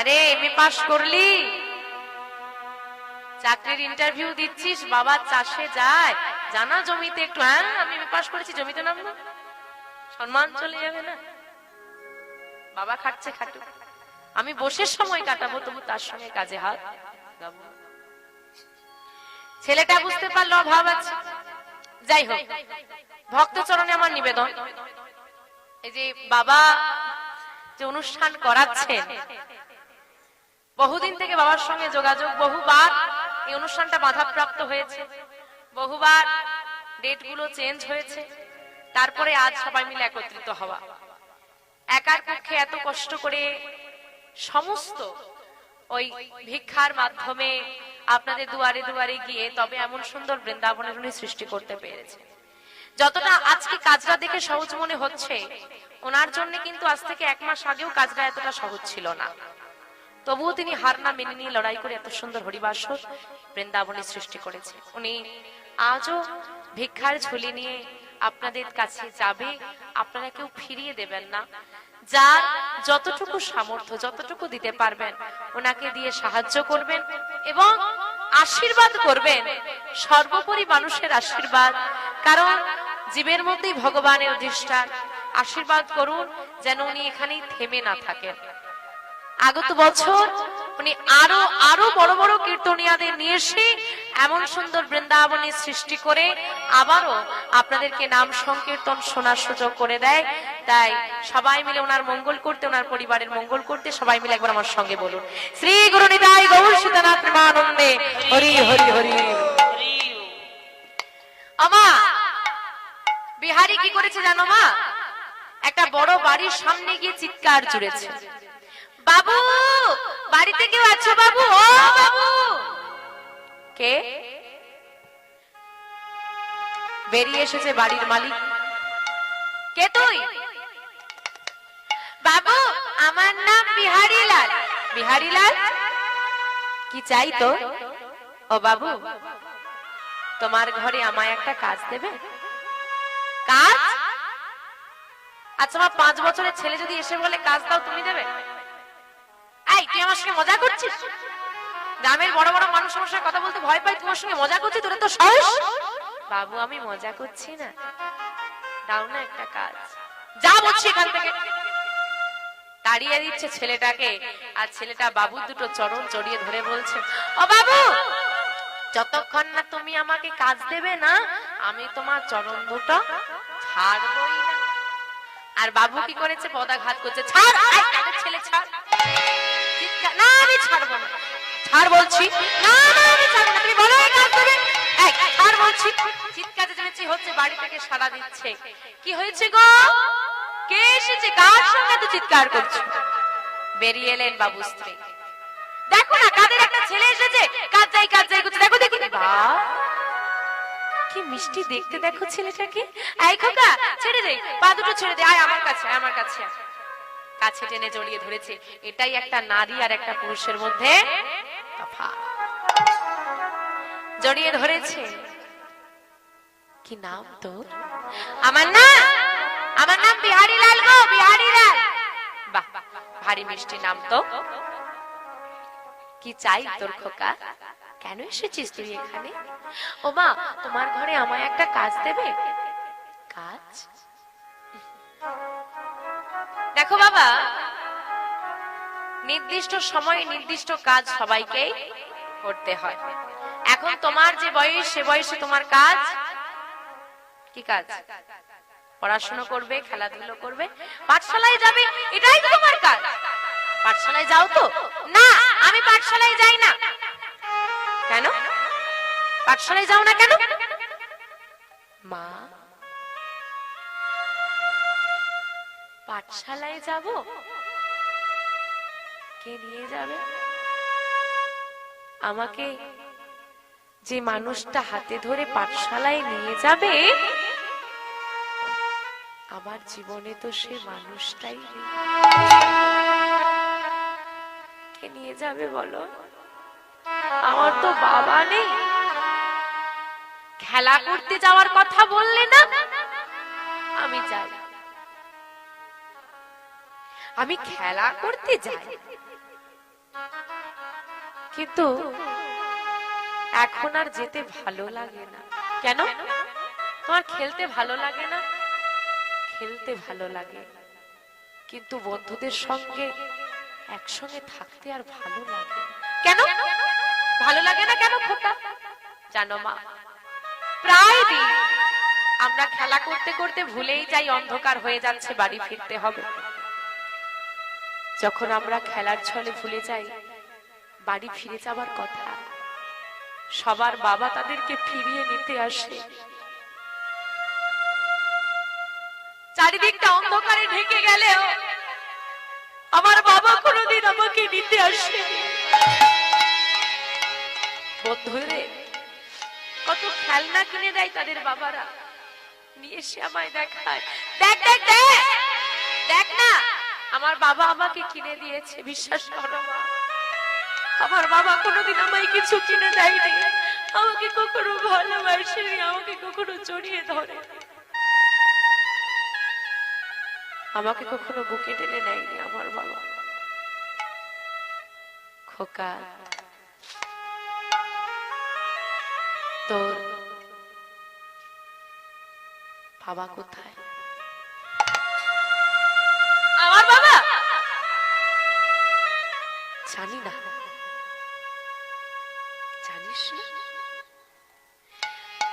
আরে MA pass করলি? চাকরির ইন্টারভিউ দিচ্ছিস, বাবা, চাষে যায়। জানা জমিতে একটু হ্যাঁ আমি এমএ পাস করেছি, জমিতে নাম না। সম্মান চলে যাবে না। বাবা খাটছে খাটুক আমি বসে সময় কাটাবো, তবু তার সঙ্গে কাজে হাত। ছেলেটা বুঝতে পারল, অভাব আছে। যাই হোক, ভক্ত চরণে আমার নিবেদন। এই যে বাবা যে অনুষ্ঠান করাচ্ছেন বহুদিন থেকে বাবার সঙ্গে যোগাযোগ, বহুবার এই অনুষ্ঠানটা বাধাপ্রাপ্ত হয়েছে। বহুবার ডেটগুলো চেঞ্জ হয়েছে। তারপরে আজ সবাই মিলে একত্রিত হওয়া। একার পক্ষে এত কষ্ট করে সমস্ত ওই ভিক্ষার মাধ্যমে আপনাদের দুয়ারে দুয়ারে গিয়ে তবে এমন সুন্দর বৃন্দাবনের উনি সৃষ্টি করতে পেরেছে। যতটা আজকে কাজটা দেখে সহজ মনে হচ্ছে, ওনার জন্য কিন্তু আজ থেকে এক মাস আগেও কাজটা এতটা সহজ ছিল না। তবুও তিনি হার না মেনে নিয়ে লড়াই করে এত সুন্দর হরিবাসর বৃন্দাবনে সৃষ্টি করেছে। উনি আজও ভিক্ষার ঝুলি নিয়ে আপনাদের কাছে যাবে, আপনারা কেউ ফিরিয়ে দেবেন না। যার যতটুকু সামর্থ্য, যতটুকু দিতে পারবেন, ওনাকে দিয়ে সাহায্য করবেন এবং আশীর্বাদ করবেন। সর্বোপরি মানুষের আশীর্বাদ, কারণ জীবের মধ্যেই ভগবানের অধিষ্ঠান। আশীর্বাদ করুন যেন উনি এখানেই থেমে না থাকেন। আগত বছর উনি আরও আরও বড় বড় কীর্তনিয়াদের নিয়ে এসে এমন সুন্দর বৃন্দাবনের সৃষ্টি করে আবারও আপনাদেরকে নাম সংকীর্তন শোনার সুযোগ করে দেয়। তাই সবাই মিলে ওনার মঙ্গল করতে, ওনার পরিবারের মঙ্গল করতে সবাই মিলে একবার আমার সঙ্গে বলুন। শ্রী গুরু নিতাই গৌর সীতানাথ প্রেমানন্দে হরি হরি হরি। আমা বিহারি কি করেছে জানো মা? একটা বড় বাড়ির সামনে গিয়ে চিৎকার জুড়েছে। বাবু, বাড়িতে কেউ আছো বাবু? ও, বাবু। কে? বেরিয়ে এসেছে বাড়ির মালিক। কে তুই? বাবু, আমার নাম বিহারি লাল বিহারি লাল কি চাই তো? ও, বাবু, তোমার ঘরে আমায় একটা কাজ দেবে? কাজ? আচ্ছা আমার পাঁচ বছরের ছেলে যদি এসে বলে কাজ দাও, তুমি দেবে? এই তুই আমার সঙ্গে মজা করছিস? গ্রামের বড় বড় মানুষ আমার সঙ্গে কথা বলতে ভয় পাই তোমার সঙ্গে মজা করছি তোরা তো সাহস? বাবু আমি মজা করছি না। দাও না একটা কাজ। যা বলছি এখান থেকে। তাড়িয়ে দিচ্ছে ছেলেটাকে আর ছেলেটা বাবুর দুটো চরণ জড়িয়ে ধরে বলছে ও বাবু যতক্ষণ না তুমি আমাকে কাজ দেবে না আমি তোমার চরণ দুটো ছাড়বই না। আর বাবু কি করেছে? পদাঘাত করছে। ছাড়! ছেলে ছাড়। আমি ছাড়বো না। ছাড় বলছি? না না আমি ছাড়বো না। তুমি বলো এই কাজ দেবে এই, ছাড় বলছি। চিৎকার চেঁচামেচি হচ্ছে বাড়ি থেকে সাড়া দিচ্ছে। কি হয়েছে গো? কে এসেছে? কার সঙ্গে তো চিৎকার করছ? বেরিয়ে এলেন বাবু স্ত্রী। দেখো না কাদের একটা ছেলে এসেছে। কাজ যাই কাজ যাই করছে? দেখো দেখি। বাহ! কি মিষ্টি দেখতে দেখো ছেলেটাকে। এই খোকা ছেড়ে দে। পা দুটো ছেড়ে দে। আয় আমার কাছে আয় আমার কাছে আয়। কাছে টেনে জড়িয়ে ধরেছে। এটাই একটা নারী আর একটা পুরুষের মধ্যে জড়িয়ে ধরেছে। কি নাম তোর? আমার নাম? আমার নাম বিহারি লাল গো, বিহারি লাল। বাহ, ভারী মিষ্টি নাম তো। কি চাই তোর খোকা? কেন এসেছিস তুই এখানে? ও মা তোমার ঘরে আমায় একটা কাজ দেবে? কাজ? দেখো বাবা, নির্দিষ্ট সময়ে নির্দিষ্ট কাজ সবাইকেই করতে হয়। এখন তোমার যে বয়স, সে বয়সে তোমার কাজ কি কাজ? পড়াশোনা করবে, খেলাধুলো করবে, পাঠশালায় যাবে, এটাই তোমার কাজ। পাঠশালায় যাও তো? না, আমি পাঠশালায় যাই না। কেন? পাঠশালায় যাও না কেন? মা পাঠশালায় যাব? কে নিয়ে যাবে? আমাকে যে মানুষটা হাতে ধরে পাঠশালায় নিয়ে যাবে, আমার জীবনে তো সে মানুষটাই কে নিয়ে যাবে বলো? আমার তো বাবা নেই। খেলা করতে যাওয়ার কথা বললে না? আমি যাই। আমি খেলা করতে যাই। কিন্তু এখন আর যেতে ভালো লাগে না। কেন? তোমার খেলতে ভালো লাগে না? খেলতে ভালো লাগে। কিন্তু বন্ধুদের সঙ্গে একসঙ্গে থাকতে আর ভালো লাগে। কেন? ভালো লাগে না কেন খোকা? জানো মা, প্রায় দিন আমরা খেলা করতে করতে ভুলেই যাই, অন্ধকার হয়ে যাচ্ছে, বাড়ি ফিরতে হবে। যখন আমরা খেলার ছলে ভুলে যাই, বাড়ি ফিরে যাবার কথা, সবার বাবা তাদেরকে ফিরিয়ে নিতে আসে। চারিদিকটা অন্ধকারে ঢেকে গেলেও আমার বাবা কোনোদিন আমাকে নিতে আসে বন্ধুরে, কত খেলনা কিনে দেয় তাদের বাবারা। নিয়ে এসে আমায় দেখায়। দেখ দেখ দেখ! দেখ না! আমার বাবা আমাকে কিনে দিয়েছে, বিশ্বাস করো মা। আমার বাবা কোনোদিন আমায় কিছু কিনে দেয়নি। আমাকে কখনো ভালোবাসেনি, আমাকে কখনো জড়িয়ে ধরে। আমাকে কখনো বুকে টেনে নেয়নি আমার বাবা। খোকা, তোর বাবা কোথায়? জানি না। জানিস?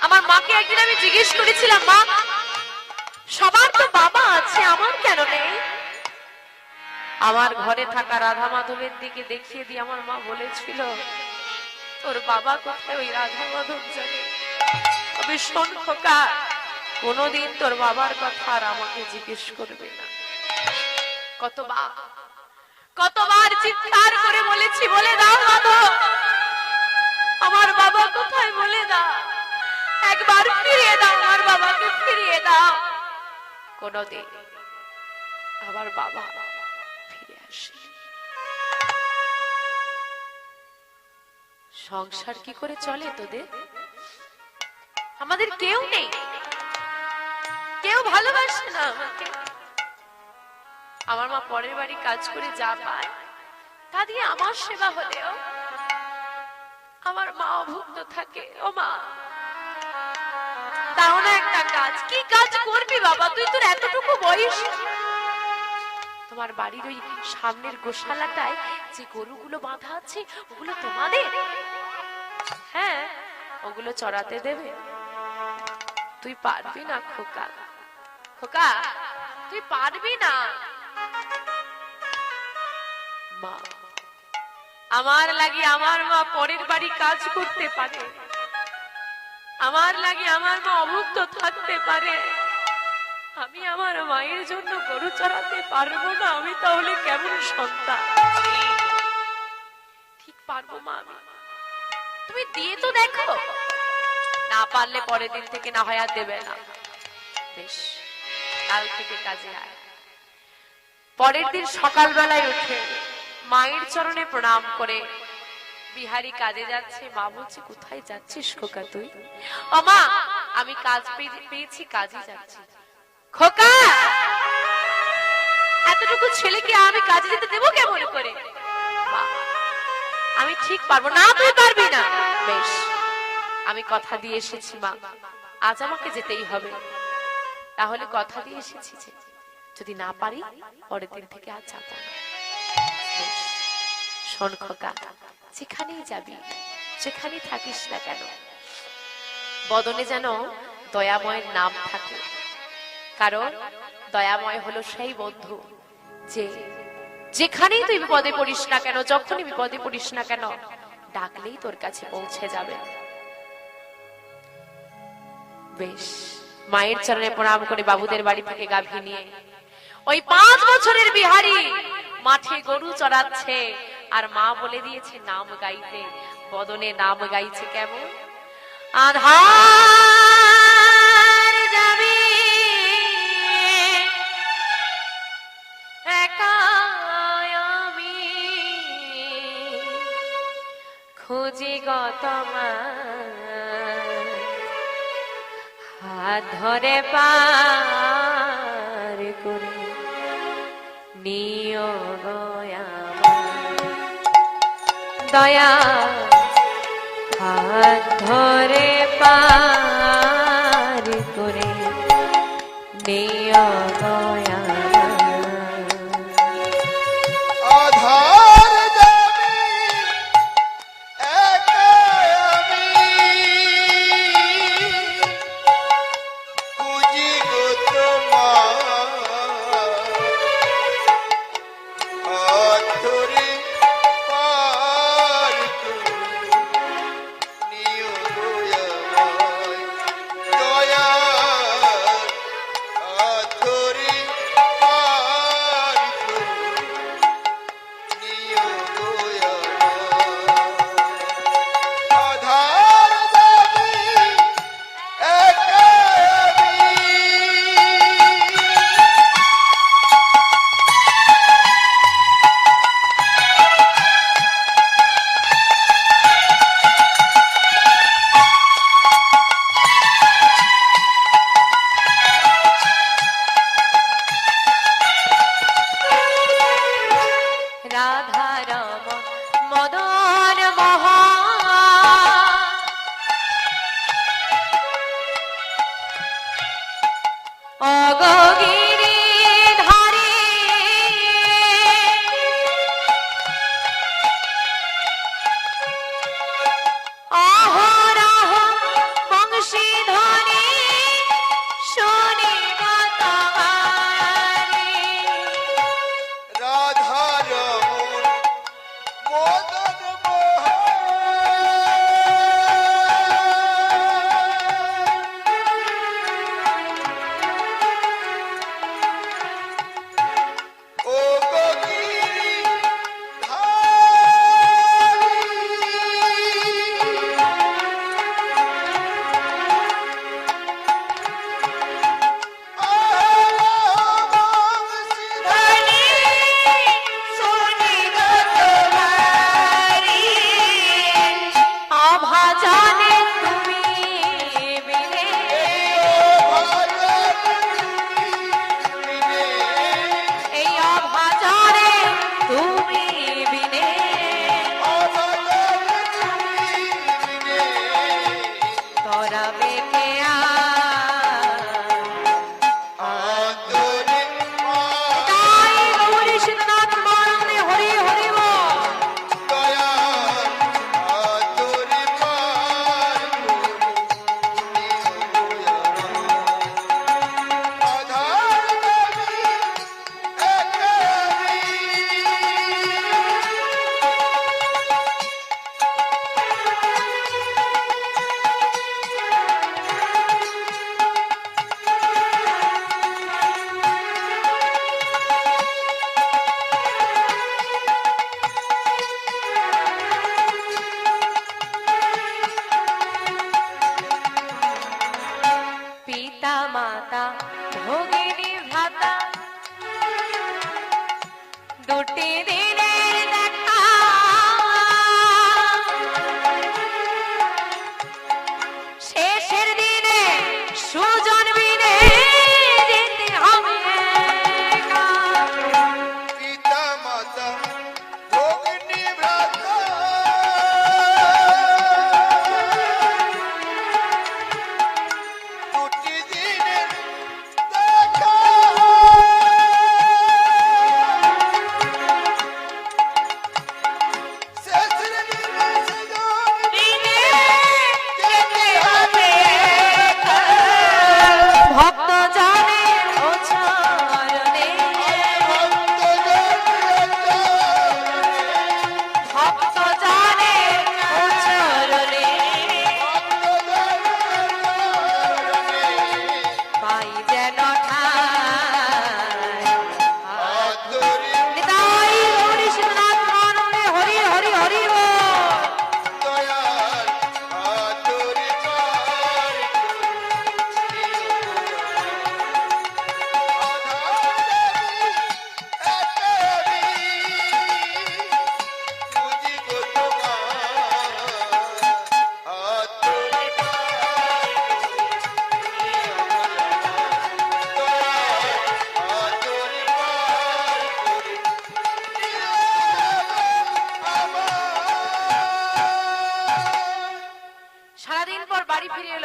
আমার মাকে একদিন আমি জিজ্ঞেস করেছিলাম, মা, সবার তো বাবা আছে, আমার কেন নেই? আমার ঘরে থাকা রাধা মাধবের দিকে দেখিয়ে দিয়ে আমার মা বলেছিল, তোর বাবা কোথায় ওই রাধা মাধব জানে? তবে শোন খোকা, কোনোদিন তোর বাবার কথা আর আমাকে জিজ্ঞেস করবে না। কতবার কতবার চিৎকার করে বলেছি, বলে দাও মাধব। আমার বাবা কোথায় বলে দাও? একবার ফিরিয়ে দাও, আমার বাবাকে ফিরিয়ে দাও। কোনদিন আমার বাবা ফিরে আসে। সংসার কি করে চলে তোদের? আমাদের কেউ নেই। কেউ ভালোবাসে না আমাকে। আমার মা পরের বাড়ি কাজ করে যা পায়, তা দিয়ে আমার সেবা হলেও আমার মা অভুক্ত থাকে। ও মা তাও না একটা কাজ, কি কাজ করবি বাবা? তুই তোর এতটুকু বয়স। তোমার বাড়ির ওই সামনের গোশালাটায় যে গরুগুলো বাঁধা আছে, ওগুলো তোমাদের? হ্যাঁ ওগুলো চড়াতে দেবে। তুই পারবি না খোকা। খোকা, তুই পারবি না। মা, আমার লাগি আমার মা পরের বাড়ি কাজ করতে পারে। আমার লাগে আমার মা অভুক্ত থাকতে পারে। আমি আমার মায়ের জন্য গরু চড়াতে পারব না, আমি তাহলে কেমন সন্তান? ঠিক পারব মা আমি। তুমি দিয়ে তো দেখো। না পারলে পরের দিন থেকে না হয় আর দেবে না। বেশ, কাল থেকে কাজে আয়। পরের দিন সকালবেলায় উঠে মায়ের চরণে প্রণাম করে, বিহারি কাজে যাচ্ছে মা বলছে কোথায় যাচ্ছিস খোকা তুই? ও মা, আমি কাজ পেয়েছি, কাজে যাচ্ছি। খোকা! এতটুকু ছেলেকে আমি কাজে যেতে দেবো কেমন করে? আমি ঠিক পারব না, তুই পারবি না। বেশ, আমি কথা দিয়ে এসেছি মা, আজ আমাকে যেতেই হবে। তাহলে কথা দিয়ে এসেছি যে যদি না পারি, পরের দিন থেকে আর যাব শোন খোকা যেখানেই যাবি, যেখানেই থাকিস না কেন? বদনে যেন দয়াময়ের নাম থাকে। কারণ দয়াময় হলো সেই বন্ধু যে যেখানেই তুই বিপদে পড়িস না কেন, যখনই বিপদে পড়িস না কেন, ডাকলেই তোর কাছে পৌঁছে যাবে। বেশ, মায়ের চরণে প্রণাম করে বাবুদের বাড়ি থেকে গাভী নিয়ে ওই পাঁচ বছরের বিহারি মাঠে গরু চড়াচ্ছে। আর মা বলে দিয়েছে, নাম গাইতে। বদনে নাম গাইছে কেমন? আধার যাবি খুঁজি গতমার হাত ধরে করে নিয় গয়ামা দয়া হাত ধরে পার 好的。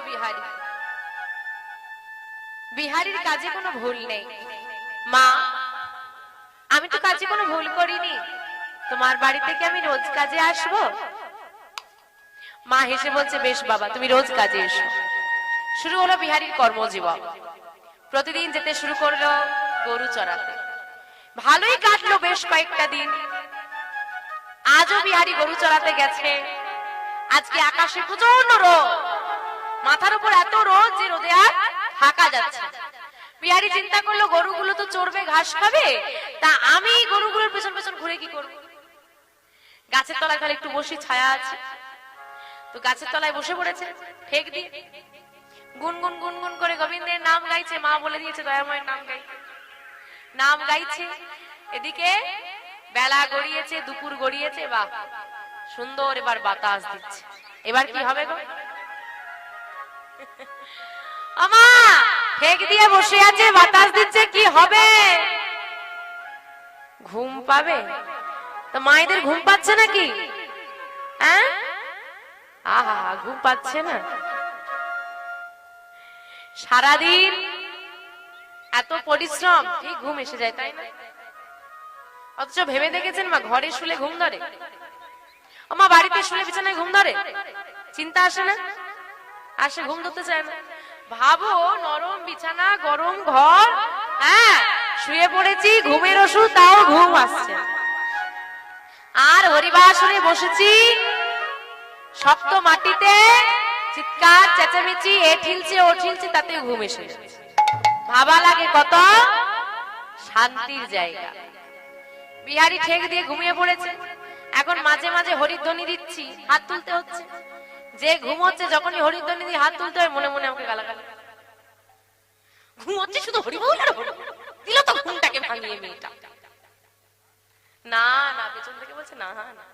বিহারি। বিহারির কাজে কোনো ভুল নেই। মা, আমি তো কাজে কোনো ভুল করিনি। তোমার বাড়ি থেকে আমি রোজ কাজে আসব? মা হেসে বলছে, বেশ বাবা, তুমি রোজ কাজে এসো। শুরু হলো বিহারীর কর্মজীবন। প্রতিদিন যেতে শুরু করল গরু চড়াতে। ভালোই কাটলো বেশ কয়েকটা দিন। আজও বিহারি গরু চড়াতে গেছে। আজকে আকাশে প্রচণ্ড রোদ। মাথার উপর এত রোদ যে রোদে আর থাকা যাচ্ছে। বিহারি চিন্তা করল, গরুগুলো তো চড়বে, ঘাস খাবে? তা আমি গরুগুলোর পেছন পেছন ঘুরে কি করব? গাছের তলায় খালি একটু বসি, ছায়া আছে। তো গাছের তলায় বসে পড়েছে, ঠেক দিয়ে। গুনগুন গুনগুন করে গোবিন্দের নাম গাইছে, মা বলে দিয়েছে, দয়াময়ের নাম গাই। নাম গাইছে, এদিকে বেলা গড়িয়েছে, দুপুর গড়িয়েছে বা সুন্দর এবার বাতাস দিচ্ছে। এবার কি হবে গো? আমা ঠেক দিয়ে বসে আছে, বাতাস দিচ্ছে, কি হবে? ঘুম পাবে? তো মায়েদের ঘুম পাচ্ছে নাকি? হ্যাঁ? আহা, ঘুম পাচ্ছে না। সারাদিন এত পরিশ্রম, ঠিক ঘুম এসে যায়, তাই না? অথচ ভেবে দেখেছেন মা, ঘরে শুলে ঘুম ধরে? আমার বাড়িতে শুলে বিছানায় ঘুম ধরে? চিন্তা আসে না? আসে, ঘুম ধরতে চায় না। ভাবো, নরম বিছানা, গরম ঘর হ্যাঁ শুয়ে পড়েছি, ঘুমের ওষুধ, তাও ঘুম আসছে। আর হরিবাসরে বসেছি, শক্ত মাটিতে, চিৎকার, চেঁচামেচি, এ ঠিলছে, ও ঠিলছে, তাতে ঘুম এসে ভাবা লাগে কত? শান্তির জায়গা। বিহারি ঠেক দিয়ে ঘুমিয়ে পড়েছে। এখন মাঝে মাঝে হরিধ্বনি দিচ্ছি, হাত তুলতে হচ্ছে। যে ঘুম হচ্ছে যখনই হরিধ্বনি দিয়ে হাত তুলতে হয়, মনে মনে আমাকে গালাগাল ঘুম হচ্ছে শুধু হরিবল। দিল তো ঘুমটাকে ভাঙিয়ে মেয়েটা। না না, পেছন থেকে বলছে না না।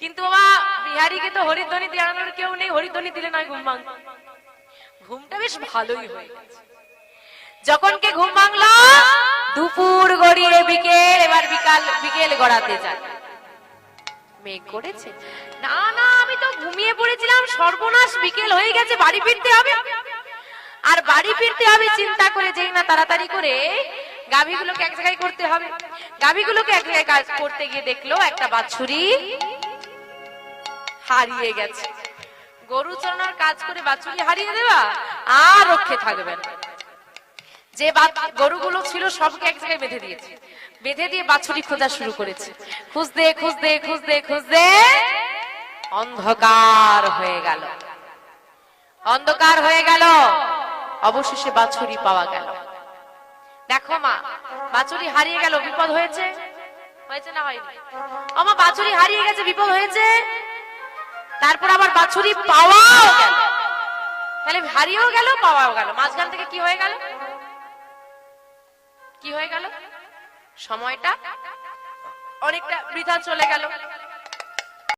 কিন্তু বাবা, বিহারিকে তো হরিধ্বনি দেওয়ানোর কেউ নেই, হরিধ্বনি দিলে নয় ঘুম ভাঙ। ঘুমটা বেশ ভালোই হয়ে গেছে। যখন কে ঘুম ভাঙলো, দুপুর গড়িয়ে বিকেল, এবার বিকাল, বিকেল গড়াতে যায়। মেঘ করেছে। না না, আমি তো ঘুমিয়ে পড়েছিলাম, সর্বনাশ, বিকেল হয়ে গেছে, বাড়ি ফিরতে হবে। আর বাড়ি ফিরতে হবে, চিন্তা করে যেই না তাড়াতাড়ি করে গাভীগুলোকে এক জায়গায় করতে হবে। গাভীগুলোকে এক জায়গায় কাজ করতে গিয়ে দেখল, একটা বাছুরি হারিয়ে গেছে। গরু চড়ানোর কাজ করে বাছুরি হারিয়ে দেবা আর রক্ষে থাকবে না। যে গরুগুলো ছিল সবকে এক জায়গায় বেঁধে দিয়েছে। বেঁধে দিয়ে বাছুরি খোঁজা শুরু করেছে। খুঁজতে খুঁজতে খুঁজতে খুঁজতে অন্ধকার হয়ে গেল। অন্ধকার হয়ে গেল। অবশেষে বাছুরি পাওয়া গেল। দেখো মা, বাছুরি হারিয়ে গেল, বিপদ হয়েছে? হয়েছে না হয়নি? আমার বাছুরি হারিয়ে গেছে, বিপদ হয়েছে? তারপর আবার বাছুরি পাওয়াও গেল। তাহলে হারিয়েও গেল, পাওয়াও গেল। মাঝখান থেকে কি হয়ে গেল? কি হয়ে গেল? সময়টা অনেকটা বৃথা চলে গেল।